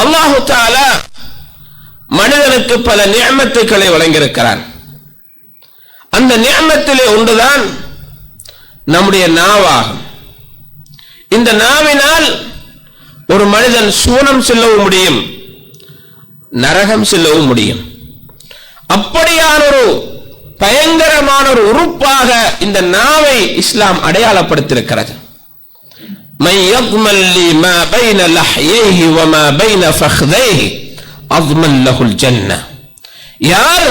அல்லாஹு தாலா மனிதனுக்கு பல நியமத்துக்களை வழங்கியிருக்கிறான். அந்த நியமத்திலே ஒன்றுதான் நம்முடைய நாவாகும். இந்த நாவினால் ஒரு மனிதன் சூனம் செல்லவும் முடியும் நரகம் செல்லவும் முடியும். அப்படியான ஒரு பயங்கரமான ஒரு உறுப்பாக இந்த நாவை இஸ்லாம் அடையாளப்படுத்தியிருக்கிறது. من يضمن لي ما بين لحييه وما بين فخذيه أضمن له الجنة யார்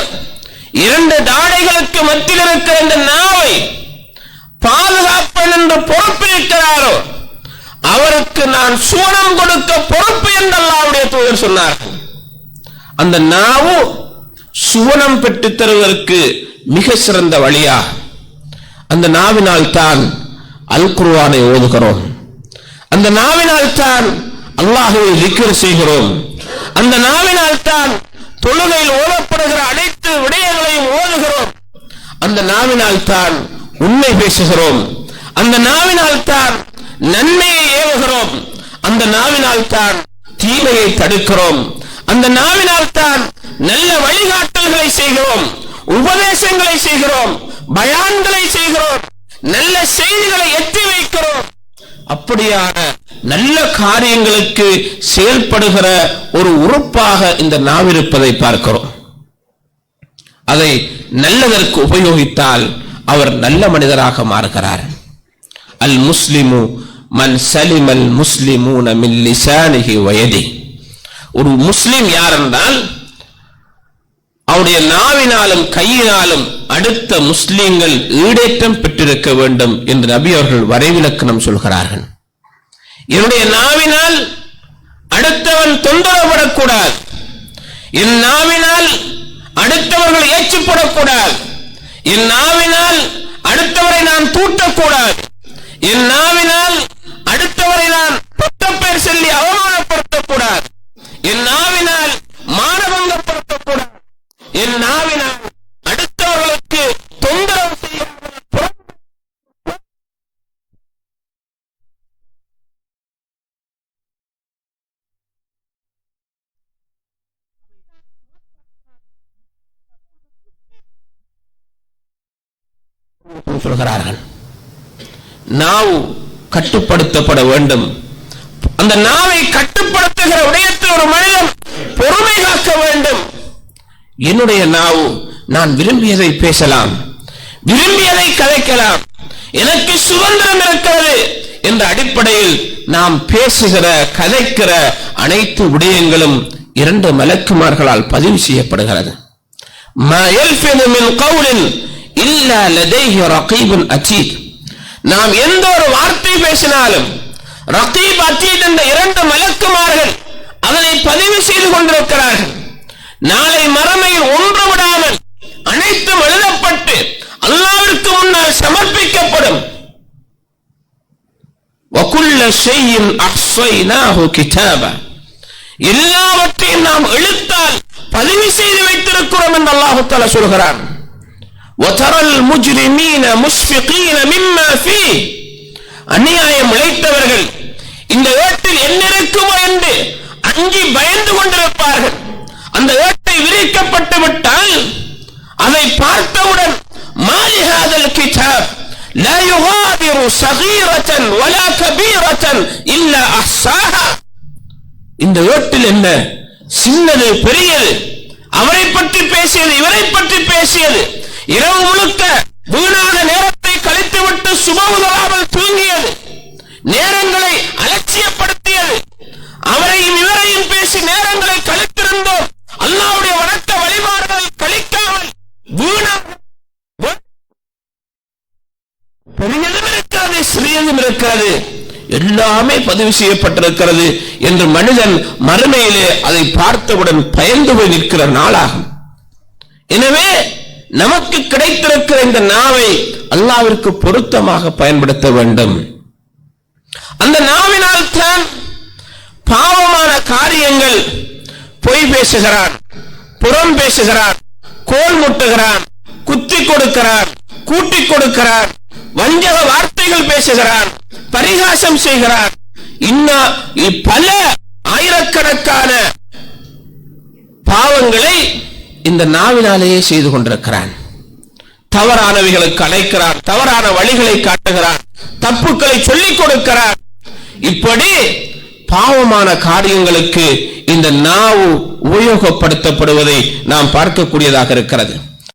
இரண்டு தாடைகளுக்கு மத்தியில் இருக்கிற இந்த நாவை பாதுகாப்பன் என்று பொறுப்பிருக்கிறாரோ அவருக்கு நான் சூனம் கொடுக்க பொறுப்பு என்று அல்லாவுடைய தூதர் சொன்னார்கள் அந்த நாவு சுவனம் பெற்றுத் தருவதற்கு மிக சிறந்த வழியாகும் அந்த நாவினால் தான் அல் குர்ஆனை ஓதுகிறோம் அந்த நாவினால் தான் அல்லாஹுவை திக்ர் செய்கிறோம். அந்த நாவினால் தான் தொழுகையில் ஓதப்படுகிற அனைத்து விடயங்களையும் ஓதுகிறோம். அந்த நாவினால் தான் உண்மை பேசுகிறோம். அந்த நாவினால் தான் நன்மையை ஏவுகிறோம். அந்த நாவினால் தான் தீமையை தடுக்கிறோம். அந்த நாவினால் தான் நல்ல வழிகாட்டல்களை செய்கிறோம். உபதேசங்களை செய்கிறோம். பயான்களை செய்கிறோம். நல்ல செய்திகளை எத்தி வைக்கிறோம். அப்படியான நல்ல காரியங்களுக்கு செயல்படுகிற ஒரு உறுப்பாக இந்த நாவிருப்பதை பார்க்கிறோம். அதை நல்லதற்கு உபயோகித்தால் அவர் நல்ல மனிதராக மாறுகிறார். அல் முஸ்லிமு மன் சலிமல் முஸ்லிமூன மின் லிசானிஹி வயதி. ஒரு முஸ்லிம் யார் என்றால் அவருடைய நாவினாலும் கையினாலும் அடுத்த முஸ்லிம்கள் ஈடேற்றம் பெற்றிருக்க வேண்டும் என்று நபி அவர்கள் வரைவிலக்கணம் சொல்கிறார்கள். என்னுடைய நாவினால் அடுத்தவன் தொந்தரவுபடக்கூடாது. என் நாவினால் அடுத்தவர்கள் ஏற்றுப்படக்கூடாது. என் நாவினால் அடுத்தவரை நான் தூட்டக்கூடாது என் நாவினால் அடுத்தவரை நான் பட்டப்பேர் சொல்லி அவமானப்படுத்தக்கூடாது என் நாவினால் மானபங்கப்படுத்தக்கூடாது என் நாவினால் அடுத்தவர்களுக்கு தொந்தரவு செய்யாமல் புறம் என்று சொல்கிறார்கள். நாவ் கட்டுப்படுத்தப்பட வேண்டும். அந்த நாவை கட்டுப்படுத்துகிற விடயத்தில் ஒரு மனிதன் பொறுமை காக்க வேண்டும். என்னுடைய நாவு நான் விரும்பியதை பேசலாம். விரும்பியதை கதைக்கலாம் எனக்கு சுதந்திரம் இருக்கிறது என்ற அடிப்படையில் நாம் பேசுகிற கதைக்கிற அனைத்து விடயங்களும் இரண்டு மலக்குமார்களால் பதிவு செய்யப்படுகிறது. இல்ல லதேஹி ரகீபுல் அச்சீத் நாம் எந்த ஒரு வார்த்தை பேசினாலும் ரகீப் அச்சீத் என்ற இரண்டு மலக்குமார்கள் அதனை பதிவு செய்து கொண்டிருக்கிறார்கள். நாளை மறமையில் ஒன்று விடாமல் அனைத்தும் எழுதப்பட்டு அல்லாவிற்கு முன்னால் சமர்ப்பிக்கப்படும். எல்லாவற்றையும் நாம் எழுத்தால் பதிவு செய்து வைத்திருக்கிறோம் என்று அல்லாஹு சொல்கிறான். وَتَرَى الْمُجْرِمِينَ مُشْفِقِينَ مِمَّا فِيهِ அநியாயம் இழைத்தவர்கள் இந்த ஏட்டில் என்ன இருக்குமோ என்று அஞ்சி பயந்து கொண்டிருப்பார்கள் அந்த ஏட்டை விரிக்கப்பட்டு விட்டால் அதை பார்த்தவுடன் மாலிஹாதல் கிதாப் لا يغادر صغيرة ولا كبيرة إلا أحصاها இந்த ஏட்டில் என்ன சின்னது பெரியது அவரை பற்றி பேசியது இவரை பற்றி பேசியது இரவு முழுக்க வீணாக நேரத்தை கழித்துவிட்டு சுபமுதலாமல் தூங்கியது. நேரங்களை அலட்சியப்படுத்தியது. அவரையும் இவரையும் பேசி நேரங்களை கழித்திருந்தோம். அல்லாவுடைய வணக்க வழிபாடுகளை கழிக்காமல் வீணாக பெரியதும் இருக்கிறது சிறியதும் இருக்கிறது. எல்லாமே பதிவு செய்யப்பட்டிருக்கிறது என்று மனிதன் மறுமையிலே அதை பார்த்தவுடன் பயந்து போய் நிற்கிற நாளாகும். எனவே நமக்கு கிடைத்திருக்கிற இந்த நாவை அல்லாவிற்கு பொருத்தமாக பயன்படுத்த வேண்டும். அந்த நாவினால் தான் பாவமான காரியங்கள் பொய் பேசுகிறான் புறம் பேசுகிறான் கோல் முட்டுகிறான் குத்தி கொடுக்கிறான் கூட்டி கொடுக்கிறான் வஞ்சக வார்த்தைகள் பேசுகிறான் பரிகாசம் செய்கிறான். இன்னும் பல ஆயிரக்கணக்கான பாவங்களை இந்த நாவினாலேயே செய்து கொண்டிருக்கிறான். தவறானவைகளுக்கு அழைக்கிறான் தவறான வழிகளை காட்டுகிறான் தப்புக்களை சொல்லிக் கொடுக்கிறான். இப்படி பாவமான காரியங்களுக்கு இந்த நாவு உபயோகப்படுத்தப்படுவதை நாம் பார்க்கக்கூடியதாக இருக்கிறது.